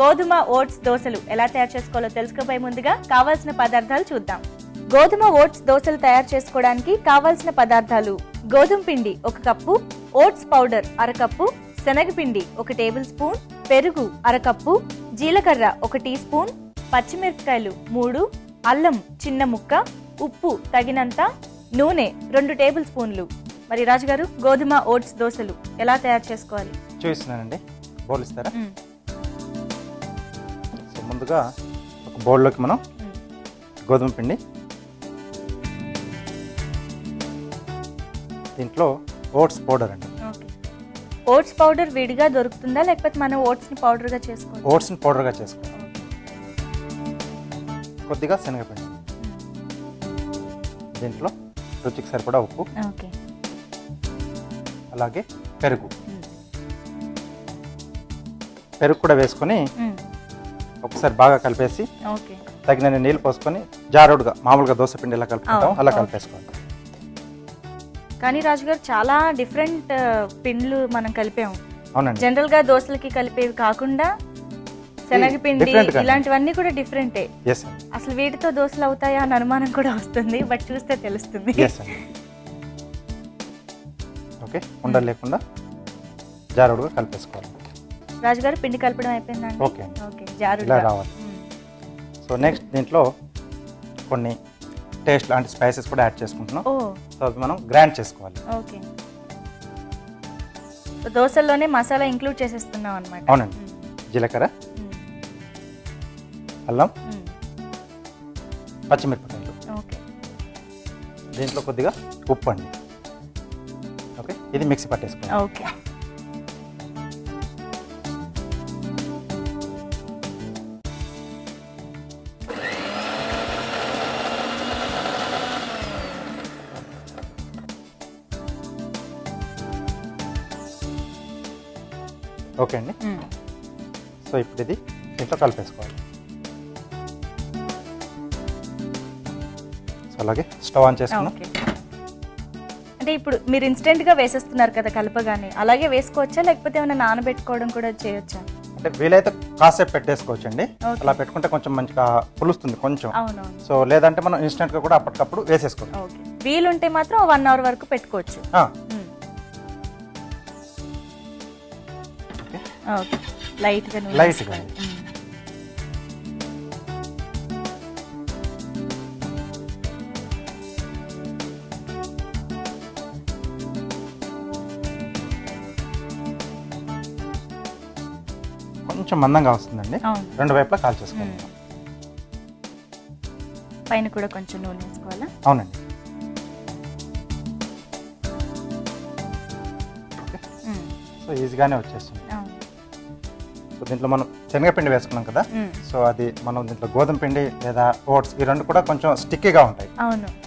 గోధుమ ఓట్స్ దోశలు ఎలా తయారు చేసుకోవాలో తెలుసుకోబోయే ముందుగా కావాల్సిన పదార్థాలు చూద్దాం. గోధుమ ఓట్స్ దోశలు తయారు చేసుకోవడానికి కావాల్సిన పదార్థాలు గోధుమ పిండి ఒక కప్పు ఓట్స్ పౌడర్ అరకప్పు శనగపిండి ఒక టేబుల్ స్పూన్ పెరుగు అరకప్పు జీలకర్ర ఒక టీ స్పూన్ పచ్చిమిరపకాయలు మూడు అల్లం చిన్న ముక్క ఉప్పు తగినంత నూనె రెండు టేబుల్ స్పూన్లు. మరి రాజుగారు గోధుమ ఓట్స్ దోశలు ఎలా తయారు చేసుకోవాలి? చూపిస్తున్నానండి. ముందుగా ఒక బౌల్లోకి మనం. గోధుమ పిండి దీంట్లో ఓట్స్ పౌడర్ అండి. ఓట్స్ పౌడర్ విడిగా దొరుకుతుందా? లేకపోతే మనం ఓట్స్ని పౌడర్గా చేసుకోవాలి ఓట్స్ని పౌడర్గా చేసుకోవాలి. కొద్దిగా శనగపిండి. దీంట్లో రుచికి సరిపడా ఉప్పు. అలాగే పెరుగు. పెరుగు కూడా వేసుకొని ఒకసారి బాగా కలిపేసి తగినన్ని నీళ్ళు పోసుకొని జారుడుగా మామూలుగా దోశ పిండి ఎలా కలుపుకుంటాం అలా అవును. కలిపేసుకోవాలి. కానీ రాజుగారు చాలా డిఫరెంట్ పిండ్లు మనం కలిపాము. అవునండి. జనరల్గా దోశలకి కలిపేవి కాకుండా శనగపిండి. ఇలాంటివన్నీ కూడా డిఫరెంటే అసలు వీటితో దోశలు అవుతాయా అని అనుమానం కూడా వస్తుంది బట్ చూస్తే తెలుస్తుంది. ఓకే ఉండలు లేకుండా జారుడుగా కలిపేసుకోవాలి. రాజుగారు పిండి కలపడం అయిపోయిందండి. ఓకే. ఓకే జారు ఇలా రావాలి. సో నెక్స్ట్ దీంట్లో కొన్ని టేస్ట్ లాంటి స్పైసెస్ కూడా యాడ్ చేసుకుంటున్నాం. ఓ. సో అవి మనం గ్రైండ్ చేసుకోవాలి. ఓకే. సో దోశల్లోనే మసాలా ఇంక్లూడ్ చేసేస్తున్నాం అనమాట అవునండి. జీలకర్ర అల్లం పచ్చిమిరపకాయలు. ఓకే. దీంట్లో కొద్దిగా ఉప్పు అండి. ఓకే ఇది మిక్సీ పట్టేసుకోవాలి. ఓకే. ఓకే అండి. సో ఇప్పుడు ఇది దీంట్లో కలిపేసుకోవాలి. సో అలాగే స్టవ్ ఆన్ చేసుకున్నాం. అంటే ఇప్పుడు మీరు ఇన్స్టెంట్గా వేసేస్తున్నారు కదా కలపగానే అలాగే వేసుకోవచ్చా? లేకపోతే ఏమైనా నానబెట్టుకోవడం కూడా చేయొచ్చా? అంటే వీలైతే కాసేపు పెట్టేసుకోవచ్చు అండి. అలా పెట్టుకుంటే కొంచెం మంచిగా పులుస్తుంది కొంచెం. సో లేదంటే మనం ఇన్స్టెంట్గా కూడా అప్పటికప్పుడు వేసేసుకోవచ్చు. ఓకే. వీలుంటే మాత్రం వన్ అవర్ వరకు పెట్టుకోవచ్చు. ఓకే ఓకే లైట్గా నూనె Light గా. వేసుకోవాలి. మ్మ్. కొంచెం మందంగా వస్తుందండి రెండు వైపులా కాల్ మ్మ్. పైన కూడా కొంచెం నూనె వేసుకోవాలా అవునండి. సో ఈజీగానే వచ్చేస్తుంది సో దీంట్లో మనం శనగపిండి వేసుకున్నాం కదా. సో అది మనం దీంట్లో గోధుమ పిండి లేదా ఓట్స్ ఈ రెండు కూడా కొంచెం స్టిక్కీగా ఉంటాయి.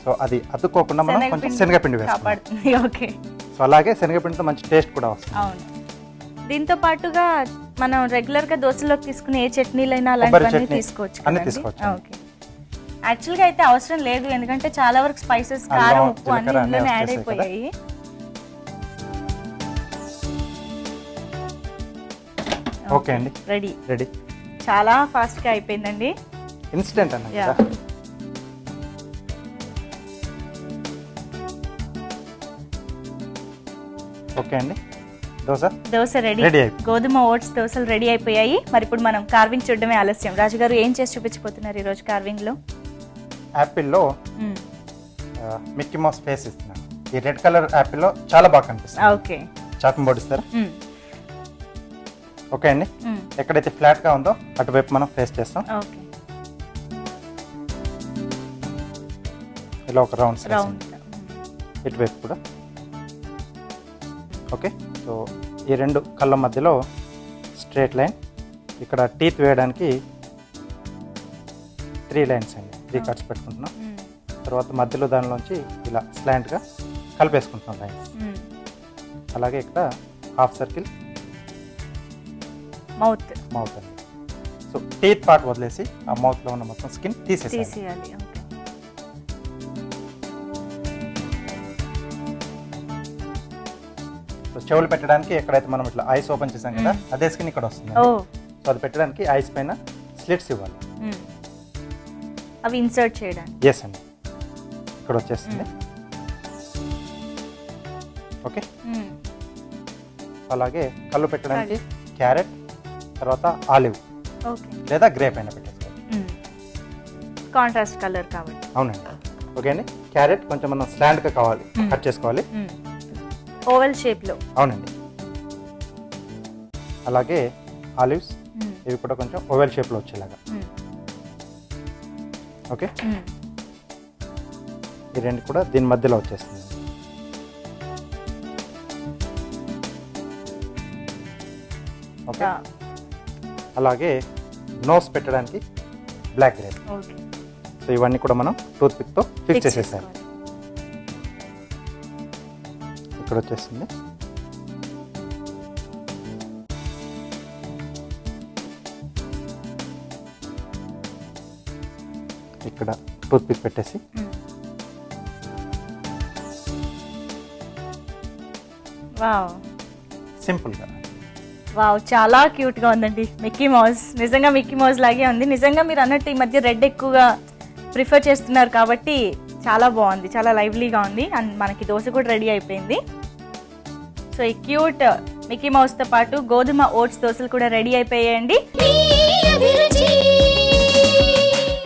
సో అది అతుక్కోకుండా మనం కొంచెం శనగపిండి ఓకే. సో అలాగే శనగపిండితో మంచి టేస్ట్ కూడా వస్తుంది. దీంతో పాటుగా మనం రెగ్యులర్గా దోశలోకి తీసుకునే ఏ చట్నీలైనా అలాంటివన్నీ తీసుకోవచ్చు అన్ని? తీసుకోవచ్చు. ఓకే. యాక్చువల్గా అయితే అవసరం లేదు ఎందుకంటే చాలా వరకు స్పైసెస్ కారం ఉప్పు అన్ని ఇందులోనే యాడ్. అయిపోయాయి. ఓకే అండి. రెడీ రెడీ చాలా ఫాస్ట్గా అయిపోయిందండి. ఇన్స్టెంట్ అన్న ఓకే అండి. దోశ? దోశ రెడీ Ready అయిపోయింది. గోధుమ ఓట్స్ దోశలు రెడీ అయిపోయాయి. మరి ఇప్పుడు మనం కార్వింగ్ చూడడమే ఆలస్యం. రాజుగారు ఏం చేసి చూపించబోతున్నారు ఈ రోజు కార్వింగ్లో? యాపిల్లో మ్మ్. మిక్కీ మౌస్ ఫేస్ ఇస్తున్నాను ఈ రెడ్ కలర్ యాపిల్లో చాలా బాగా కనిపిస్తుంది. ఓకే చాపింగ్ బోర్డు ఇస్తారా? మ్మ్. ఓకే అండి. ఎక్కడైతే ఫ్లాట్గా ఉందో అటువైపు మనం ఫేస్ చేస్తాం. ఇలా ఒక రౌండ్ రౌండ్. ఇటువైపు కూడా. ఓకే? సో ఈ రెండు కళ్ళ మధ్యలో స్ట్రేట్ లైన్ ఇక్కడ టీత్ వేయడానికి త్రీ లైన్స్ అండి. త్రీ కట్స్ పెట్టుకుంటున్నాం. తర్వాత మధ్యలో దానిలోంచి ఇలా స్లాంట్గా కలిపేసుకుంటున్నాం లైన్స్. అలాగే ఇక్కడ హాఫ్ సర్కిల్ మౌత్ మౌత్ అండి సో టీత్ పార్ట్ వదిలేసి ఆ మౌత్లో ఉన్న మొత్తం స్కిన్ తీసేసి తీసేయాలి ఓకే. సో చెవులు పెట్టడానికి ఎక్కడైతే మనం ఇట్లా ఐస్ ఓపెన్ చేసాం కదా అదే స్కిన్ ఇక్కడ వస్తుంది ఓ. సో అది పెట్టడానికి ఐస్ పైన స్లిట్స్ ఇవ్వాలి. మ్మ్. అవి ఇన్సర్ట్ చేయడానికి. ఎస్ అండి. ఇక్కడ వచ్చేస్తుంది. ఓకే మ్మ్. అలాగే కళ్ళు పెట్టడానికి క్యారెట్ తర్వాత ఆలివ్. లేదా గ్రేప్ అయినా పెట్టేసుకోవాలి. కాంట్రాస్ట్ కలర్ కాబట్టి. అవునండి. ఓకే అండి? క్యారెట్ కొంచెం మనం స్లాండ్గా కావాలి. కట్ చేసుకోవాలి. ఓవెల్ షేప్లో. అవునండి. అలాగే ఆలివ్స్. ఇవి కూడా కొంచెం ఓవెల్ షేప్లో వచ్చేలాగా. ఓకే. ఈ రెండు కూడా దీని మధ్యలో వచ్చేస్తుంది ఓకే? అలాగే నోస్ పెట్టడానికి బ్లాక్ గ్రేప్. సో ఇవన్నీ కూడా మనం టూత్ పిక్తో ఫిక్స్ చేసేసాం. ఇక్కడ వచ్చేస్తుంది ఇక్కడ టూత్ పిక్ పెట్టేసి సింపుల్గా. వావ్ చాలా క్యూట్గా ఉందండి. Mickey Mouse. నిజంగా మిక్కీ మౌస్ లాగే ఉంది. నిజంగా మీరు అన్నట్టు ఈ మధ్య రెడ్ ఎక్కువగా ప్రిఫర్ చేస్తున్నారు కాబట్టి చాలా బాగుంది. చాలా లైవ్లీగా ఉంది. అండ్ మనకి దోశ కూడా రెడీ అయిపోయింది. సో ఈ క్యూట్ మిక్కీ మౌస్తో పాటు గోధుమ ఓట్స్ దోశలు కూడా రెడీ అయిపోయాయండి.